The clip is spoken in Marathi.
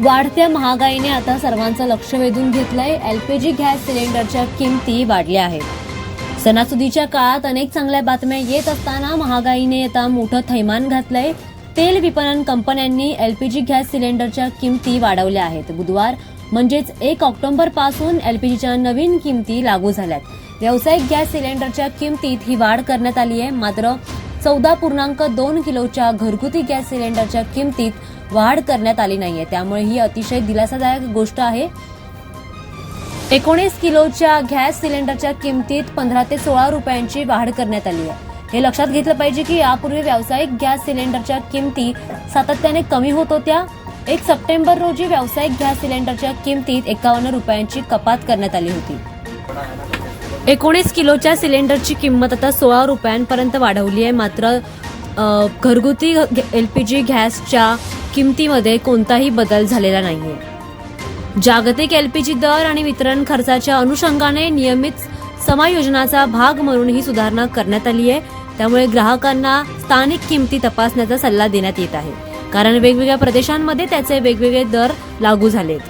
वाढत्या महागाईने आता सर्वांचं लक्ष वेधून घेतलंय. एलपीजी गॅस सिलेंडरच्या किमती वाढल्या आहेत. सणासुदीच्या काळात अनेक चांगल्या बातम्या येत असताना महागाईने आता मोठं थैमान घातलंय. तेल विपणन कंपन्यांनी एलपीजी गॅस सिलेंडरच्या किमती वाढवल्या आहेत. बुधवार म्हणजेच एक ऑक्टोबरपासून एलपीजीच्या नवीन किमती लागू झाल्यात. व्यावसायिक गॅस सिलेंडरच्या किमतीत ही वाढ करण्यात आली आहे मात्र चौदा पूर्णांक दोन किलोच्या घरगुती गॅस सिलेंडरच्या किमतीत वाढ करण्यात आली नाहीये. त्यामुळे ही अतिशय दिलासादायक गोष्ट आहे. एकोणीस किलोच्या गॅस सिलेंडरच्या किमतीत पंधरा ते सोळा रुपयांची वाढ करण्यात आली आहे. हे लक्षात घेतलं पाहिजे की यापूर्वी व्यावसायिक गॅस सिलेंडरच्या किमती सातत्याने कमी होत होत्या. एक सप्टेंबर रोजी व्यावसायिक गॅस सिलेंडरच्या किमतीत एकावन्न रुपयांची कपात करण्यात आली होती. एकोणीस किलोच्या सिलेंडरची किंमत आता सोळा रुपयांपर्यंत वाढवली आहे. मात्र घरगुती एलपीजी गॅसच्या किमतीमध्ये कोणताही बदल झालेला नाहीये. जागतिक एलपीजी दर आणि वितरण खर्चाच्या अनुषंगाने नियमित समायोजनाचा भाग म्हणून ही सुधारणा करण्यात आली आहे. त्यामुळे ग्राहकांना स्थानिक किमती तपासण्याचा सल्ला देण्यात येत आहे. कारण वेगवेगळ्या प्रदेशांमध्ये त्याचे वेगवेगळे दर लागू झालेत.